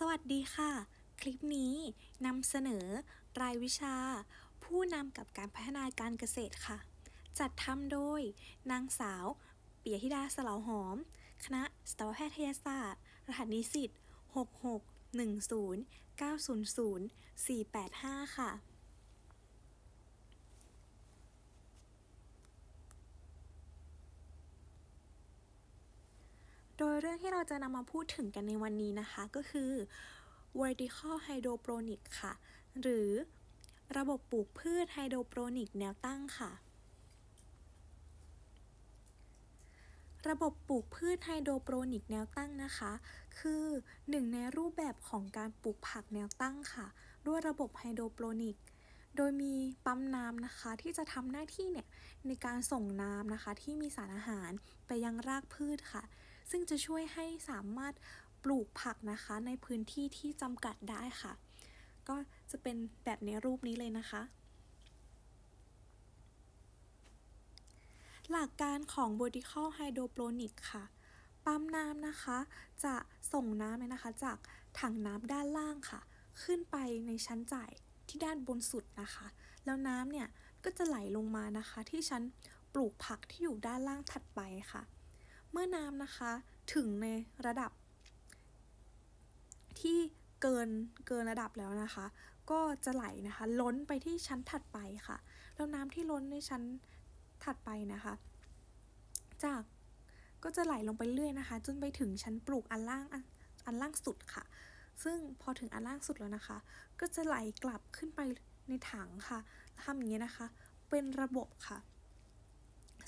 สวัสดีค่ะ คลิปนี้นำเสนอ รายวิชา ผู้นำกับการพัฒนาการเกษตรค่ะ จัดทำโดย นางสาว เปียธิดาสลาหอม คณะสตวแพทยศาสตร์ รหัสนิสิต 6610 900 485 ค่ะ ยเรื่องที่เราจะนำมาพูดถึงกันในวันนี้นะคะ ก็คือ vertical hydroponic ค่ะ หรือระบบปลูกพืชไฮโดรโปรนิกแนวตั้งค่ะ ระบบปลูกพืชไฮโดรโปรนิกแนวตั้งนะคะ คือหนึ่งในรูปแบบของการปลูกผักแนวตั้งค่ะ ด้วยระบบไฮโดรโปรนิก โดยมีปั๊มน้ำนะคะ ที่จะทำหน้าที่เนี่ยในการส่งน้ำนะคะ ที่มีสารอาหารไปยังรากพืชค่ะ ซึ่งจะช่วยให้สามารถปลูกผักนะคะ ในพื้นที่ที่จำกัดได้ค่ะ ก็จะเป็นแบบในรูปนี้เลยนะคะ หลักการของ vertical hydroponic ค่ะปั๊มน้ำนะคะ จะส่งน้ำเนี่ยนะคะ จากถังน้ำด้านล่างค่ะ ขึ้นไปในชั้นจ่ายที่ด้านบนสุดนะคะ แล้วน้ำเนี่ยก็จะไหลลงมานะคะ ที่ชั้นปลูกผักที่อยู่ด้านล่างถัดไปค่ะ มื่อน้ำนะคะถึงในระดับ ที่เกินเกินระดับแล้วนะคะ ก็จะไหลนะคะ ล้นไปที่ชั้นถัดไปค่ะ แล้วน้ำที่ล้นในชั้นถัดไปนะคะ จากก็จะไหลลงไปเรื่อยนะคะ จนไปถึงชั้นปลูกอันล่างอันอันล่างสุดค่ะ ซึ่งพอถึงอันล่างสุดแล้วนะคะ ก็จะไหลกลับขึ้นไปในถังค่ะทำอย่างนี้ยนะคะ เป็นระบบค่ะ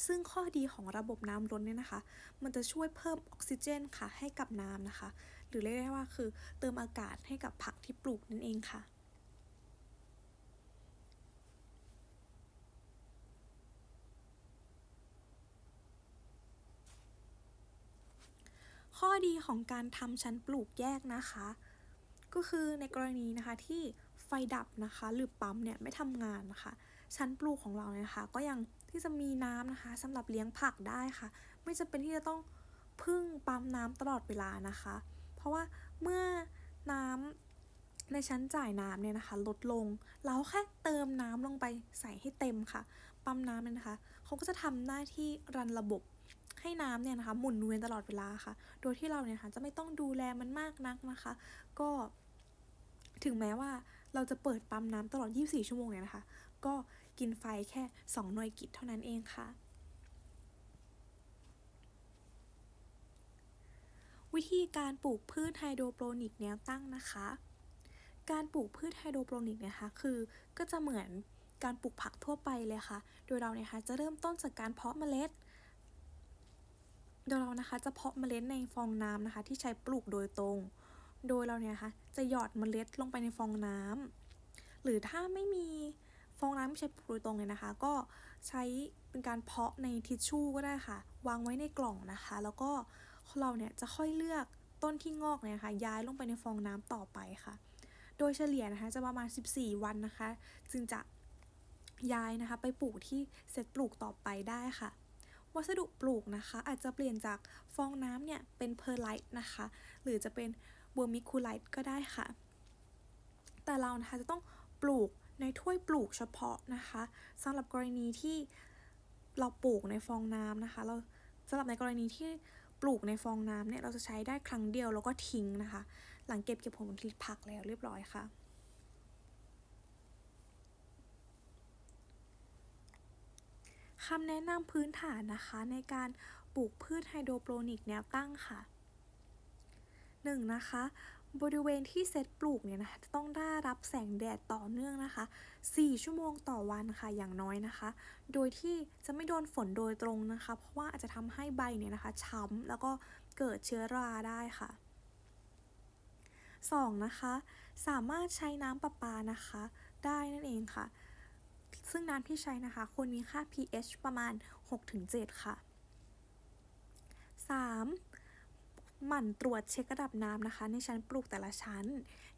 ซึ่งข้อดีของระบบน้ำล้นเนี่ยนะคะ มันจะช่วยเพิ่มออกซิเจนค่ะให้กับน้ำนะคะ หรือเรียกได้ว่าคือเติมอากาศให้กับผักที่ปลูกนั่นเองค่ะข้อดีของการทำชั้นปลูกแยกนะคะ ก็คือในกรณีนะคะที่ไฟดับนะคะ หรือปั๊มเนี่ยไม่ทำงานนะคะ ชั้นปลูกของเราเนี่ยนะคะ ก็ยัง ที่จะมีน้ำนะคะสำหรับเลี้ยงผักได้ค่ะ ไม่จำเป็นที่จะต้องพึ่งปั๊มน้ำตลอดเวลานะคะ เพราะว่าเมื่อน้ำในชั้นจ่ายน้ำเนี่ยนะคะ ลดลง เราแค่เติมน้ำลงไปใส่ให้เต็มค่ะ ปั๊มน้ำเนี่ยนะคะเขาก็จะทำหน้าที่รันระบบให้น้ำเนี่ยนะคะ หมุนเวียนตลอดเวลาค่ะ โดยที่เราเนี่ยค่ะจะไม่ต้องดูแลมันมากนักนะคะ ก็ถึงแม้ว่าเราจะเปิดปั๊มน้ำตลอด 24 ชั่วโมงเนี่ยนะคะ ก็ กินไฟแค่ 2 หน่วยกิตเท่านั้นเองค่ะ วิธีการปลูกพืชไฮโดรโปรนิกแนวตั้งนะคะ การปลูกพืชไฮโดรโปรนิกนะคะคือก็จะเหมือนการปลูกผักทั่วไปเลยค่ะ โดยเราเนี่ยค่ะจะเริ่มต้นจากการเพาะเมล็ด โดยเรานะคะจะเพาะเมล็ดในฟองน้ำนะคะ ที่ใช้ปลูกโดยตรง โดยเราเนี่ยคะจะหยอดเมล็ดลงไปในฟองน้ำหรือถ้าไม่มี ฟองน้ำที่ใช้ปลูกโดยตรงเลยนะคะ ก็ใช้เป็นการเพาะในทิชชู่ก็ได้ค่ะ วางไว้ในกล่องนะคะ แล้วก็เราเนี่ยจะค่อยเลือกต้นที่งอกเนี่ยนะคะย้ายลงไปในฟองน้ำต่อไปค่ะ โดยเฉลี่ยนะคะจะประมาณ 14 วันนะคะ จึงจะย้ายนะคะ ไปปลูกที่เซตปลูกต่อไปได้ค่ะ วัสดุปลูกนะคะ อาจจะเปลี่ยนจากฟองน้ำเนี่ยเป็นเพอร์ไลท์นะคะ หรือจะเป็นบัวมิคูไลท์ก็ได้ค่ะ แต่เรานะคะจะต้องปลูก ในถ้วยปลูกเฉพาะนะคะสำหรับกรณีที่เราปลูกในฟองน้ำนะคะ เราสำหรับในกรณีที่ปลูกในฟองน้ำเนี่ยเราจะใช้ได้ครั้งเดียวแล้วก็ทิ้งนะคะ หลังเก็บเก็บผลผลิตผักแล้วเรียบร้อยค่ะ คำแนะนำพื้นฐานนะคะในการปลูกพืชไฮโดรโปรนิกแนวตั้งค่ะ 1. นะคะ บริเวณที่เซตปลูกเนี่ยนะคะจะต้องได้รับแสงแดดต่อเนื่องนะคะ 4 ชั่วโมงต่อวันค่ะอย่างน้อยนะคะ โดยที่จะไม่โดนฝนโดยตรงนะคะ เพราะว่าอาจจะทำให้ใบเนี่ยนะคะช้ำแล้วก็เกิดเชื้อราได้ค่ะ 2. นะคะ สามารถใช้น้ำประปานะคะ ได้นั่นเองค่ะ ซึ่งน้ำที่ใช้นะคะควรมีค่า pH ประมาณ 6-7 ค่ะ 3. หมั่นตรวจเช็คระดับน้ำนะคะ ในชั้นปลูกแต่ละชั้น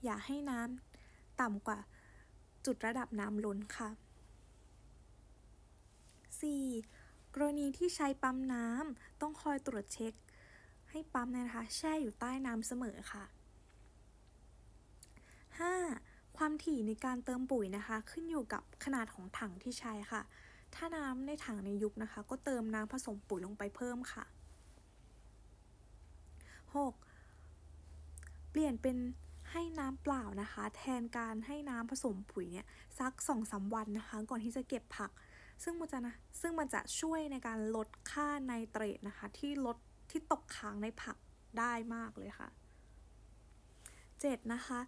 อย่าให้น้ำต่ำกว่าจุดระดับน้ำล้นค่ะ 4. กรณีที่ใช้ปั๊มน้ำต้องคอยตรวจเช็ค ให้ปั๊มเนี่ยนะคะแช่อยู่ใต้น้ำเสมอค่ะ 5. ความถี่ในการเติมปุ๋ยนะคะ ขึ้นอยู่กับขนาดของถังที่ใช้ค่ะ ถ้าน้ำในถังในยุบนะคะ ก็เติมน้ำผสมปุ๋ยลงไปเพิ่มค่ะ 6. เปลี่ยนเป็นให้น้ำเปล่านะคะ แทนการให้น้ำผสมปุ๋ยเนี่ยสัก2อสาวันนะคะ ก่อนที่จะเก็บผัก ซึ่งมันจะนะซึ่งมันจะช่วยในการลดค่าไนเตรตนะคะ ที่ลดที่ตกค้างในผักได้มากเลยค่ะ 7. นะคะ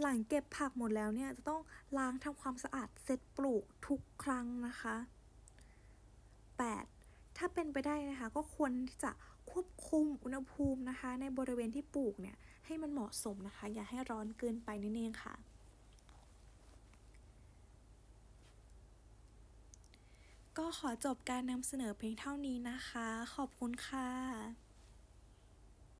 หลังเก็บผักหมดแล้วเนี่ยจะต้องล้างทำความสะอาดเซตปลูกทุกครั้งนะคะ 8. ถ้าเป็นไปได้นะคะ ก็ควรที่จะ ควบคุมอุณหภูมินะคะ ในบริเวณที่ปลูกเนี่ยให้มันเหมาะสมนะคะ อย่าให้ร้อนเกินไปนั่นเองค่ะ ก็ขอจบการนำเสนอเพียงเท่านี้นะคะ ขอบคุณค่ะ